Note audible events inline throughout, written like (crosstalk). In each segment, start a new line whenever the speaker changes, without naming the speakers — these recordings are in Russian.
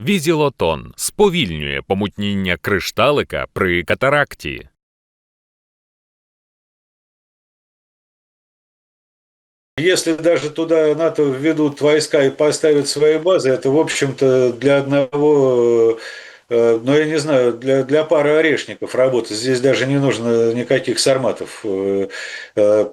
Візілотон сповільнює помутніння кришталика при катаракті.
Если даже туда НАТО введут войска и поставят свои базы, это, в общем-то, для одного, э, ну, я не знаю, для, для пары орешников работать. Здесь даже не нужно никаких сарматов э, э,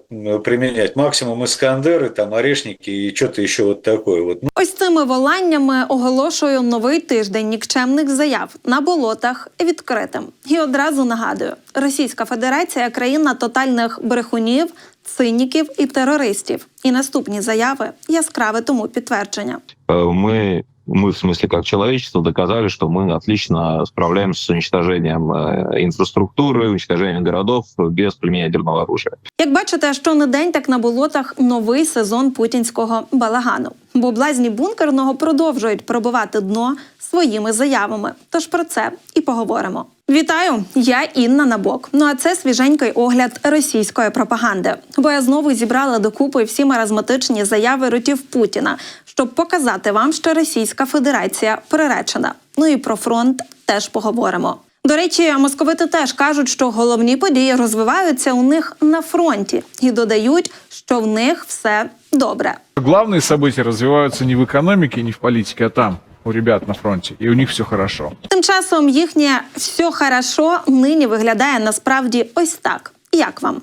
применять. Максимум Искандеры, там, орешники и что-то еще вот такое. Вот. Ну,
Ось цими воланнями оголошую новий тиждень нікчемних заяв на болотах відкритим. І одразу нагадую: Російська Федерація країна тотальних брехунів, циніків і терористів. І наступні заяви яскраве тому підтвердження.
Э, мы, мы в смысле как человечество доказали, что мы отлично справляемся с уничтожением э, инфраструктуры, уничтожением городов без применения ядерного оружия.
Як бачите, що не день, так на болотах новий сезон путінського балагану. Бо блазні бункерного продовжують пробивати дно своїми заявами. Тож про це і поговоримо. Вітаю! Я Інна Набок. Ну а це свіженький огляд російської пропаганди. Бо я знову зібрала докупи всі маразматичні заяви ротів Путіна, щоб показати вам, що Російська Федерація приречена. Ну і про фронт теж поговоримо. До речі, московити теж кажуть, що головні події розвиваються у них на фронті і додають, що в них все добре.
Главные события развиваются не в экономике, не в политике, а там, у ребят на фронте. И у них все хорошо.
Тим часом їхнє все хорошо нині виглядає насправді ось так. Як вам?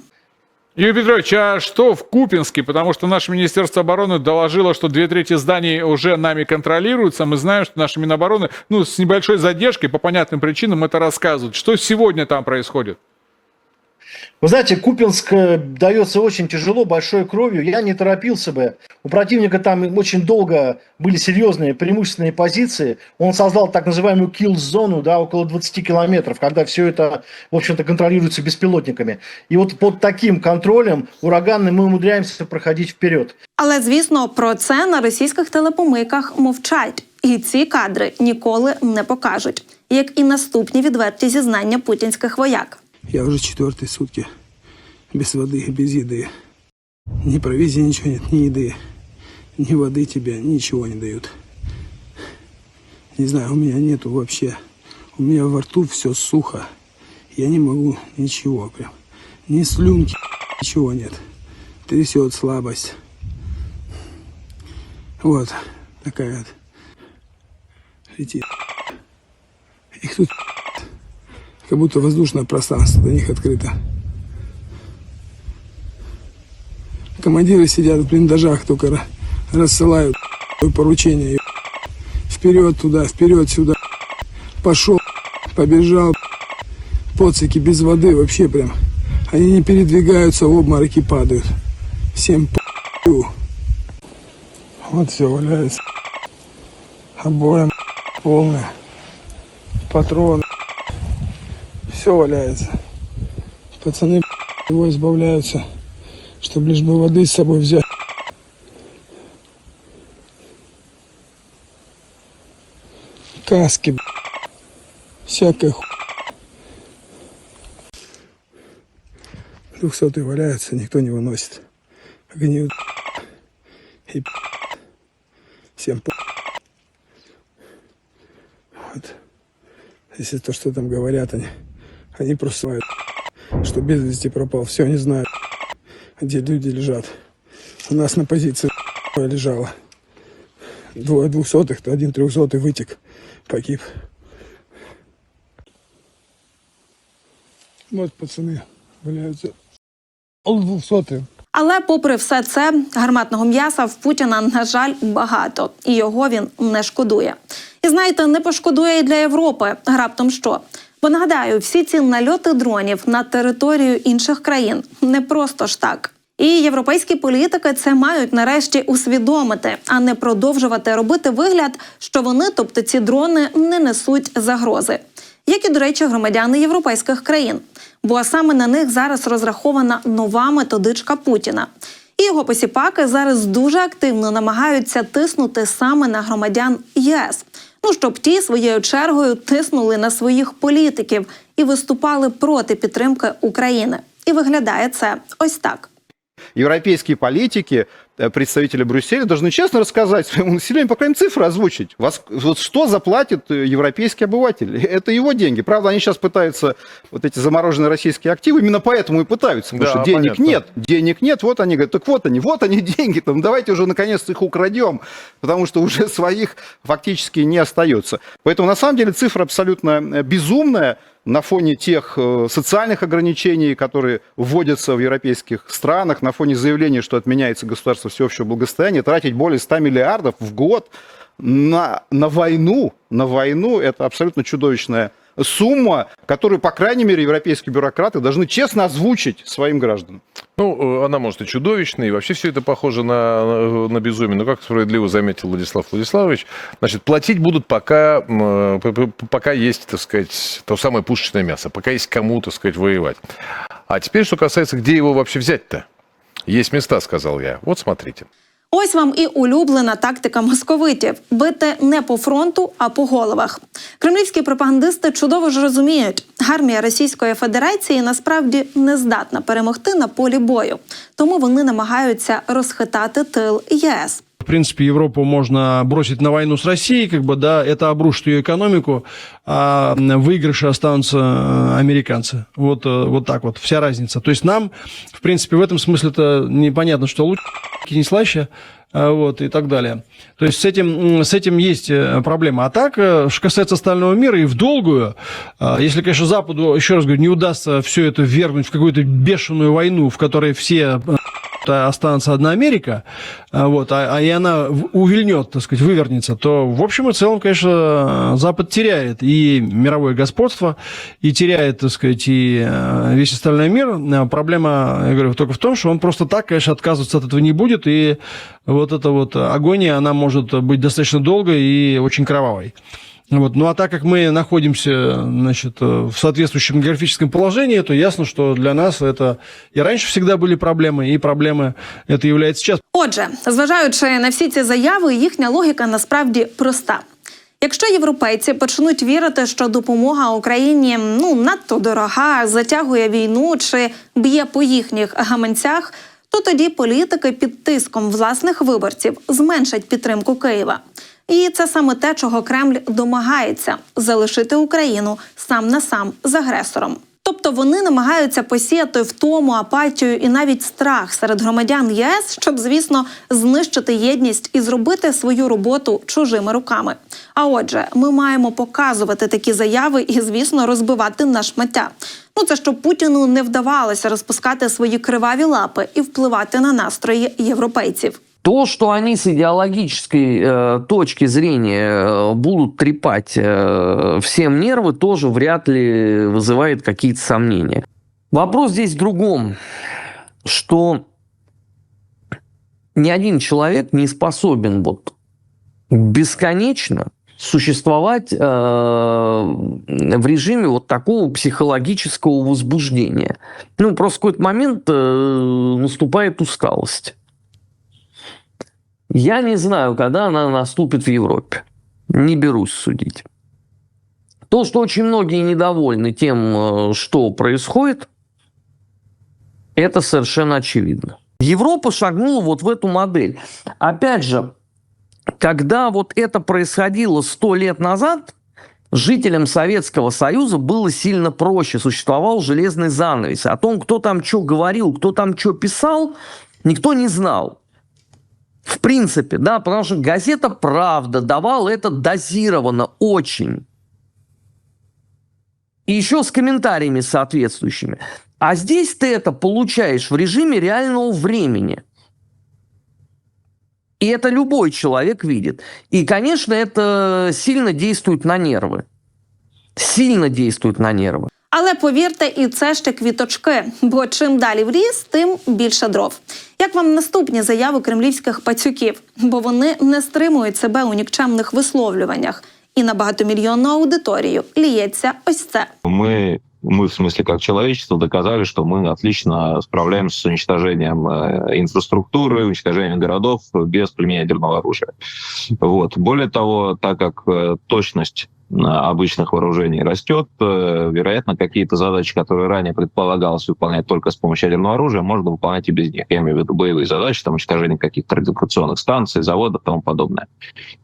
Юрий Петрович, а что в Купинске? Потому что наше Министерство обороны доложило, что две трети зданий уже нами контролируются. Мы знаем, что наши Минобороны, ну, с небольшой задержкой, по понятным причинам, это рассказывают. Что сегодня там происходит?
Вы знаете, Купинск э, дается очень тяжело, большой кровью. Я не торопился бы. У противника там очень долго были серьезные преимущественные позиции. Он создал так называемую kill-зону, да, около 20 километров, когда все это, в общем-то, контролируется беспилотниками. И вот под таким контролем ураганным мы умудряемся проходить вперед.
Але звісно, про це на російських телепомийках мовчать, і ці кадри ніколи не покажуть, як і наступні відверті зізнання путінських вояк.
Я уже четвертые сутки без воды без еды. Ни провизии ничего нет, ни еды, ни воды тебе ничего не дают. Не знаю, у меня нету вообще. У меня во рту все сухо. Я не могу ничего прям. Ни слюнки, ничего нет. Трясет слабость. Вот такая вот. Летит. Их тут как будто воздушное пространство до них открыто. Командиры сидят в блиндажах, только ра- рассылают поручения. Вперед туда, вперед сюда. Пошел, побежал. Поцики без воды вообще прям. Они не передвигаются, в обмороки падают. Всем по***ю. Вот все валяется. Обоим полное. Патроны. Все валяется. Пацаны его избавляются, чтобы лишь бы воды с собой взять. Каски, всякая ху... Двухсотые валяются, никто не выносит. Гниют. И всем. Вот. Если то, что там говорят они, они просто знают, что без вести пропал. Все они знают, где люди лежат. У нас на позиции лежало. Двое двухсотых, то один трехсотый вытек, погиб. Вот пацаны валяются. Ол двухсотый.
Але, попри все це, гарматного м'яса в Путіна, на жаль, багато, і його він не шкодує. І знаєте, не пошкодує і для Європи. Раптом що? Бо нагадаю, всі ці нальоти дронів на територію інших країн не просто ж так. І європейські політики це мають нарешті усвідомити, а не продовжувати робити вигляд, що вони, тобто ці дрони, не несуть загрози. Як і, до речі, громадяни європейських країн. Бо саме на них зараз розрахована нова методичка Путіна. І його посіпаки зараз дуже активно намагаються тиснути саме на громадян ЄС. Ну щоб ті своєю чергою тиснули на своїх політиків і виступали проти підтримки України. І виглядає це ось так.
Європейські политики э, представители Брюсселя должны честно рассказать своему населению, по крайней мере, цифры озвучить. Вас, вот что заплатит э, европейский обыватель? (laughs) Это его деньги. Правда, они сейчас пытаются вот эти замороженные российские активы, именно поэтому и пытаются, потому
Да,
что денег
понятно.
нет. Денег нет, вот они говорят, так вот они, вот они (laughs) деньги, там, давайте уже наконец их украдем, потому что уже своих фактически не остается. Поэтому на самом деле цифра абсолютно э, безумная на фоне тех э, социальных ограничений, которые вводятся в европейских странах, на фоне заявления, что отменяется государство всеобщего благосостояния, тратить более 100 миллиардов в год на, на войну, на войну, это абсолютно чудовищная сумма, которую, по крайней мере, европейские бюрократы должны честно озвучить своим гражданам.
Ну, э, она может и чудовищная, и вообще все это похоже на, на, безумие. Но, как справедливо заметил Владислав Владиславович, значит, платить будут пока, э, пока есть, так сказать, то самое пушечное мясо, пока есть кому, так сказать, воевать. А теперь, что касается, где его вообще взять-то? Есть места, сказал я. Вот смотрите.
Ось вам і улюблена тактика московитів бити не по фронту, а по головах. Кремлівські пропагандисти чудово ж розуміють, армія Російської Федерації насправді не здатна перемогти на полі бою, тому вони намагаються розхитати тил ЄС.
В принципе, Европу можно бросить на войну с Россией, как бы, да, это обрушит ее экономику, а в выигрыше останутся э, американцы. Вот, э, вот так вот, вся разница. То есть нам, в принципе, в этом смысле-то непонятно, что лучше, не слаще, а, вот, и так далее. То есть с этим, с этим есть э, проблема. А так, э, что касается остального мира и в долгую, если, конечно, Западу, еще раз говорю, не удастся все это ввергнуть в какую-то бешеную войну, в которой все э, останется одна Америка, а, вот, а, а и она увильнет, так сказать, вывернется, то в общем и целом, конечно, Запад теряет и мировое господство, и теряет, так сказать, и э, весь остальной мир. А Проблема, я говорю, только в том, что он просто так, конечно, отказываться от этого не будет, и вот эта вот агония, она может быть достаточно долгой и очень кровавой. Вот. Ну а так как мы находимся значит, э, в соответствующем географическом положении, то ясно, что для нас это и раньше всегда были проблемы, и проблемы это является сейчас.
Отже, зважаючи на всі ці заяви, їхня логіка насправді проста. Якщо європейці почнуть вірити, що допомога Україні ну надто дорога, затягує війну чи б'є по їхніх гаманцях, то тоді політики під тиском власних виборців зменшать підтримку Києва. І це саме те, чого Кремль домагається залишити Україну сам на сам з агресором. Тобто вони намагаються посіяти втому, апатію і навіть страх серед громадян ЄС, щоб, звісно, знищити єдність і зробити свою роботу чужими руками. А отже, ми маємо показувати такі заяви і, звісно, розбивати на шмаття. Ну це щоб Путіну не вдавалося розпускати свої криваві лапи і впливати на настрої європейців.
То, что они с идеологической э, точки зрения э, будут трепать э, всем нервы, тоже вряд ли вызывает какие-то сомнения. Вопрос здесь в другом, что ни один человек не способен вот бесконечно существовать э, в режиме вот такого психологического возбуждения. Ну, просто в какой-то момент э, наступает усталость. Я не знаю, когда она наступит в Европе. Не берусь судить. То, что очень многие недовольны тем, э, что происходит, это совершенно очевидно. Европа шагнула вот в эту модель. Опять же, когда вот это происходило сто лет назад, жителям Советского Союза было сильно проще. Существовал железный занавес. О том, кто там что говорил, кто там что писал, никто не знал. В принципе, да, потому что газета «Правда» давала это дозированно очень. И еще с комментариями соответствующими. А здесь ты это получаешь в режиме реального времени. И это любой человек видит. И, конечно, это сильно действует на нервы. Сильно действует на нервы.
Але повірте, і це ще квіточки. Бо чим далі в ліс, тим більше дров. Як вам наступні заяви кремлівських пацюків? Бо вони не стримують себе у нікчемних висловлюваннях. І на багатомільйонну аудиторію ліється ось це.
Мы, мы, в смысле, как человечество, доказали, что мы отлично справляемся с уничтожением э, инфраструктуры, уничтожением городов без применения ядерного оружия. Вот. Более того, так как э, точность Обычных вооружений растет. Э, Вероятно, какие-то задачи, которые ранее предполагалось выполнять только с помощью ядерного оружия, можно выполнять и без них. Я имею в виду боевые задачи, там, уничтожение каких-то радиолокационных станций, заводов и тому подобное.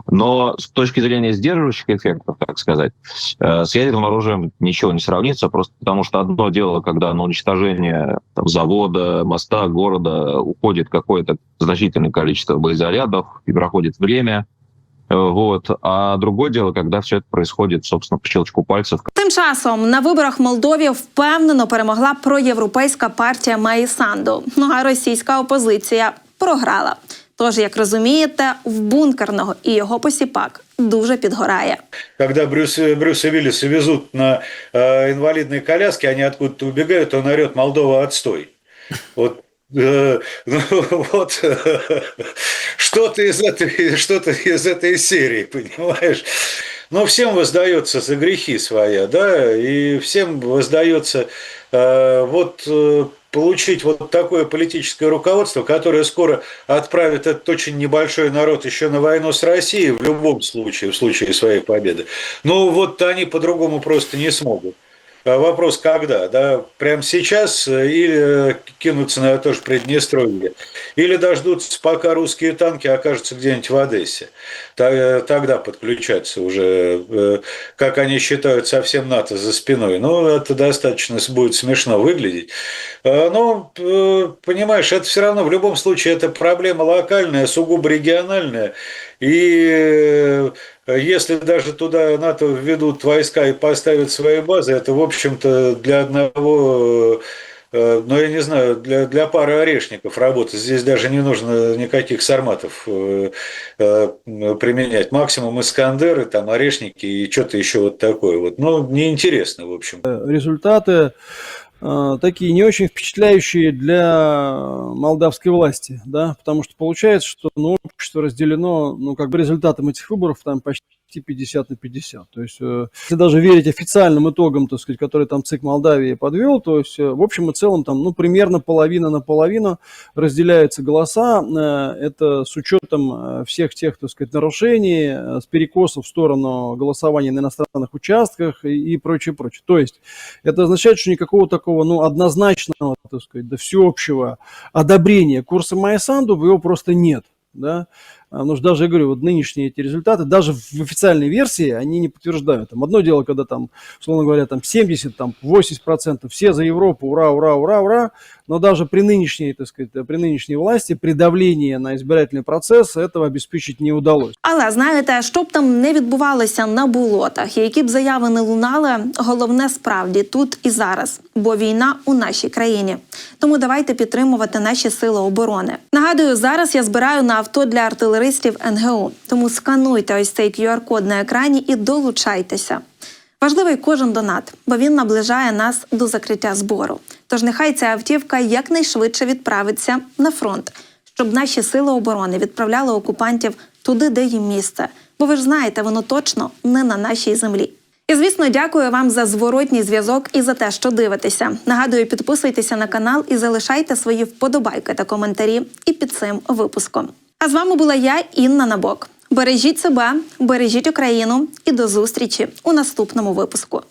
Но с точки зрения сдерживающих эффектов, так сказать, э, с ядерным оружием ничего не сравнится, просто потому что одно дело, когда на уничтожение там, завода, моста, города уходит какое-то значительное количество боезарядов, и проходит время, вот. А другое дело, когда все это происходит, собственно, по щелчку пальцев,
Тим часом на виборах в Молдові впевнено перемогла проєвропейська партія Маї Санду. Ну а російська опозиція програла. Тож, як розумієте, в бункерного і його посіпак дуже підгорає.
Когда Брюс, Брюса Виллиса везут на э, инвалидной коляске, они откуда-то убегают, он орет «Молдова, отстой». Вот э, ну, (laughs) вот (laughs) что-то из этой, что-то из этой серии, понимаешь? Но всем воздается за грехи своя, да, и всем воздается э, вот э, получить вот такое политическое руководство, которое скоро отправит этот очень небольшой народ еще на войну с Россией, в любом случае, в случае своей победы. Но вот они по-другому просто не смогут. А Вопрос, когда? Да, прямо сейчас э, или кинуться на то же Приднестровье, или дождутся, пока русские танки окажутся где-нибудь в Одессе. Та- Тогда подключаться уже, э, как они считают, совсем НАТО за спиной. Ну, это достаточно будет смешно выглядеть. А, Но, э, понимаешь, это все равно в любом случае это проблема локальная, сугубо региональная. И э, если даже туда НАТО введут войска и поставят свои базы, это, в общем-то, для одного, э, ну, я не знаю, для, для пары орешников работать. Здесь даже не нужно никаких сарматов э, э, применять. Максимум Искандеры, там, орешники и что-то еще вот такое. Вот. Ну, неинтересно, в общем.
результаты такие не очень впечатляющие для молдавской власти, да, потому что получается, что ну, общество разделено, ну, как бы результатом этих выборов там почти 50 на 50. То есть, э, если даже верить официальным итогам, так сказать, которые там ЦИК Молдавии подвел, то есть, э, в общем и целом, там, ну, примерно половина на половину разделяются голоса. Э, Это с учетом всех тех, так сказать, нарушений, с перекосов в сторону голосования на иностранных участках и, прочее, прочее. То есть, это означает, что никакого такого, ну, однозначного, так сказать, да, всеобщего одобрения курса Майсанду его просто нет, да. А, Потому что даже, я говорю, вот нынешние эти результаты, даже в официальной версии, они не подтверждают. Там одно дело, когда там, условно говоря, там 70, там 80 процентов, все за Европу, ура, ура, ура, ура, но даже при нынешней, так сказать, при нынешней власти, при давлении на избирательный процесс этого обеспечить не удалось.
Але знаєте, що б там не відбувалося на болотах, і які б заяви не лунали, головне справді тут і зараз, бо війна у нашій країні. Тому давайте підтримувати наші сили оборони. Нагадую, зараз я збираю на авто для артилеристів НГУ. Тому скануйте ось цей QR-код на екрані і долучайтеся. Важливий кожен донат, бо він наближає нас до закриття збору. Тож нехай ця автівка якнайшвидше відправиться на фронт, щоб наші сили оборони відправляли окупантів туди, де їм місце. Бо ви ж знаєте, воно точно не на нашій землі. І звісно, дякую вам за зворотній зв'язок і за те, що дивитеся. Нагадую, підписуйтеся на канал і залишайте свої вподобайки та коментарі і під цим випуском. А з вами була я, Інна Набок. Бережіть себе, бережіть Україну і до зустрічі у наступному випуску.